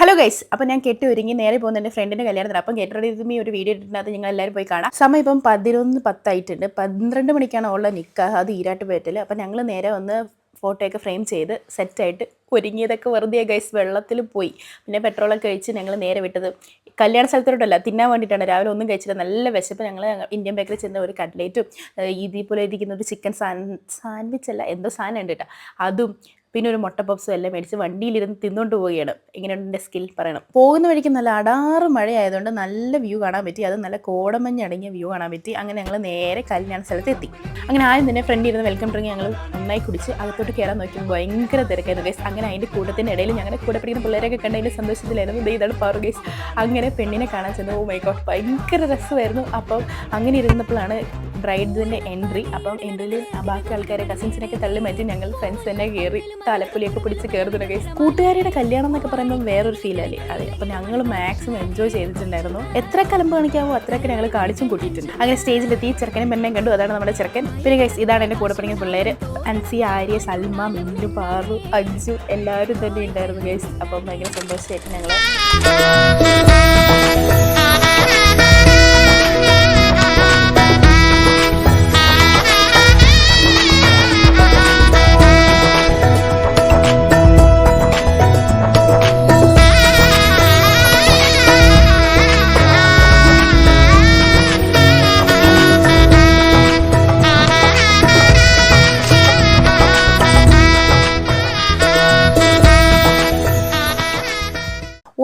Hello guys അപ്പോൾ ഞാൻ കെട്ടി ഒരുങ്ങി നേരെ പോകുന്ന എന്റെ ഫ്രണ്ടിന്റെ കല്യാണത്തിന്. അപ്പം കെട്ടി റെഡി ഒരു വീഡിയോ ഇട്ടിട്ടുണ്ട് നിങ്ങൾ എല്ലാവരും പോയി കാണാം. സമയം ഇപ്പം പതിനൊന്ന് പത്തായിട്ടുണ്ട്. പന്ത്രണ്ട് മണിക്കാണ് ഉള്ള നിക്കാഹ് അത് ഈരാട്ട് പേറ്റിൽ അപ്പം ഞങ്ങൾ നേരെ വന്ന് ഫോട്ടോയൊക്കെ ഫ്രെയിം ചെയ്ത് സെറ്റായിട്ട് ഒരുങ്ങിയതൊക്കെ വെറുതെ ഗൈസ് വെള്ളത്തിൽ പോയി. പിന്നെ പെട്രോളൊക്കെ കഴിച്ച് ഞങ്ങൾ നേരെ വിട്ടത് കല്യാണ സ്ഥലത്തോട്ടല്ല തിന്നാൻ വേണ്ടിയിട്ടാണ്. രാവിലെ ഒന്നും കഴിച്ചില്ല നല്ല വിശപ്പ്. ഞങ്ങൾ ഇന്ത്യൻ ബേക്കറി ചെന്ന ഒരു കട്ട്ലേറ്റും ഇതേപോലെ ഇരിക്കുന്ന ഒരു ചിക്കൻ സാൻ സാൻഡ്വിച്ച് അല്ല എന്തോ സാധനം ഉണ്ട് കേട്ടോ. അതും പിന്നെ ഒരു മുട്ട പപ്സും എല്ലാം മേടിച്ച് വണ്ടിയിലിരുന്ന് തിന്നുകൊണ്ട് പോവുകയാണ്. ഇങ്ങനെയുണ്ട് എന്റെ സ്കിൽ പറയണം. പോകുന്ന വഴിക്ക് നല്ല അടാറ് മഴയായതുകൊണ്ട് നല്ല വ്യൂ കാണാൻ പറ്റി. അത് നല്ല കോടമഞ്ഞ് അടങ്ങിയ വ്യൂ കാണാൻ പറ്റി. അങ്ങനെ ഞങ്ങൾ നേരെ കല്യാണ സ്ഥലത്ത് എത്തി. അങ്ങനെ ആദ്യം തന്നെ ഫ്രണ്ട് ഇരുന്ന് വെൽക്കം ഡ്രിങ്ക് ഞങ്ങൾ നന്നായി കുടിച്ച് അകത്തോട്ട് കയറാൻ നോക്കിയപ്പോൾ ഭയങ്കര തിരക്കായിരുന്നു ഗൈസ് അങ്ങനെ അതിന്റെ കൂട്ടത്തിന്റെ ഇടയിൽ ഞങ്ങളുടെ കൂടെ പഠിക്കുന്ന പിള്ളേരൊക്കെ കണ്ടതിന്റെ സന്തോഷത്തിലായിരുന്നു. ദേ ഇതാണ് പവർ ഗൈസ് അങ്ങനെ പെണ്ണിനെ കാണാൻ ചെന്നു. ഓ മൈ ഗോഡ് ഭയങ്കര രസമായിരുന്നു. അപ്പം അങ്ങനെ ഇരുന്നപ്പോഴാണ് ബ്രൈഡിന്റെ എൻട്രി അപ്പം എൻട്രിയിൽ ബാക്കി ആൾക്കാരെ കസിൻസിനൊക്കെ തള്ളി മാറ്റി ഞങ്ങൾ ഫ്രണ്ട്സ് തന്നെ കയറി. തലപ്പൊലിയൊക്കെ പിടിച്ച് കയറുന്നുണ്ട് ഗൈസ് കൂട്ടുകാരിയുടെ കല്യാണം എന്നൊക്കെ പറയുമ്പോൾ വേറൊരു ഫീലല്ലേ അതെ അപ്പൊ ഞങ്ങൾ മാക്സിമം എൻജോയ് ചെയ്തിട്ടുണ്ടായിരുന്നു. എത്ര കലമ്പ് കാണിക്കാവോ അത്രയൊക്കെ ഞങ്ങൾ കാണിച്ചും കൂട്ടിയിട്ടുണ്ട്. അങ്ങനെ സ്റ്റേജിലെത്തി ചെറുക്കനും പെണ്ണേം കണ്ടു. അതാണ് നമ്മുടെ ചെറുക്കൻ. പിന്നെ ഗൈസ് ഇതാണ് എന്റെ കൂടെ പഠിക്കുന്ന പിള്ളേര്. അൻസി ആര്യ സൽമ മിന്നു പാറു അഞ്ജു എല്ലാവരും തന്നെ ഉണ്ടായിരുന്നു ഗൈസ് അപ്പം ഭയങ്കര സന്തോഷമായിട്ട് ഞങ്ങൾ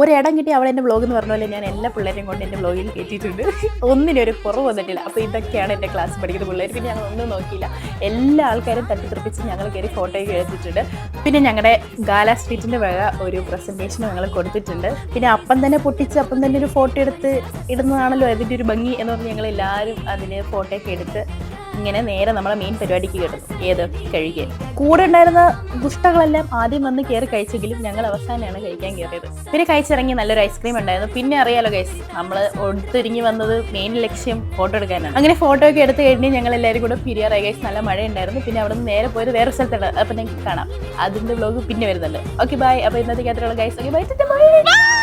ഒരിടം കിട്ടി അവൾ എന്റെ ബ്ലോഗ് എന്ന് പറഞ്ഞ പോലെ ഞാൻ എല്ലാ പിള്ളേരെയും കൊണ്ട് എന്റെ ബ്ലോഗിൽ കയറ്റിയിട്ടുണ്ട് ഒന്നിനും ഒരു കുറവ് വന്നിട്ടില്ല. അപ്പോൾ ഇതൊക്കെയാണ് എന്റെ ക്ലാസ് പഠിക്കുന്ന പിള്ളേർ പിന്നെ ഞങ്ങൾ ഒന്നും നോക്കിയില്ല. എല്ലാ ആൾക്കാരും തട്ടിത്തെറിപ്പിച്ച് ഞങ്ങൾ കയറി ഫോട്ടോയൊക്കെ എടുത്തിട്ടുണ്ട്. പിന്നെ ഞങ്ങളുടെ ഗാല സ്ട്രീറ്റിന്റെ വക ഒരു പ്രസന്റേഷൻ ഞങ്ങൾ കൊടുത്തിട്ടുണ്ട്. പിന്നെ അപ്പം തന്നെ പൊട്ടിച്ച് അപ്പം തന്നെ ഒരു ഫോട്ടോ എടുത്ത് ഇടുന്നതാണല്ലോ അതിന്റെ ഒരു ഭംഗി എന്ന് പറഞ്ഞ് ഞങ്ങൾ എല്ലാവരും അതിന് ഫോട്ടോയൊക്കെ എടുത്ത് ഇങ്ങനെ നേരെ നമ്മളെ മെയിൻ പരിപാടിക്ക് കിട്ടുന്നു ഏത്? കഴുകിയ കൂടെ ഉണ്ടായിരുന്ന ദുഷ്ടകളെല്ലാം ആദ്യം വന്ന് കയറി കഴിച്ചെങ്കിലും ഞങ്ങൾ അവസാനമാണ് കഴിക്കാൻ കയറിയത്. പിന്നെ കഴിച്ചിറങ്ങി നല്ലൊരു ഐസ്ക്രീം ഉണ്ടായിരുന്നു. പിന്നെ അറിയാലോ ഗൈസ് നമ്മൾ ഒടുത്തിരിങ്ങി വന്നത് മെയിൻ ലക്ഷ്യം ഫോട്ടോ എടുക്കാനാണ്. അങ്ങനെ ഫോട്ടോ ഒക്കെ എടുത്ത് കഴിഞ്ഞ് ഞങ്ങൾ എല്ലാവരും കൂടെ പിരിയാറായി. ഗൈസ് നല്ല മഴ ഉണ്ടായിരുന്നു പിന്നെ അവിടെ നിന്ന് നേരെ പോയത് വേറെ സ്ഥലത്താണ്. അപ്പം ഞങ്ങൾക്ക് കാണാം. അതിന്റെ വ്ലോഗ് പിന്നെ വരുന്നുണ്ട്. ഓക്കെ ബൈ അപ്പോൾ ഇന്നത്തെ യാത്രയുള്ള ഗൈസ് ഓക്കെ ബൈ ബൈ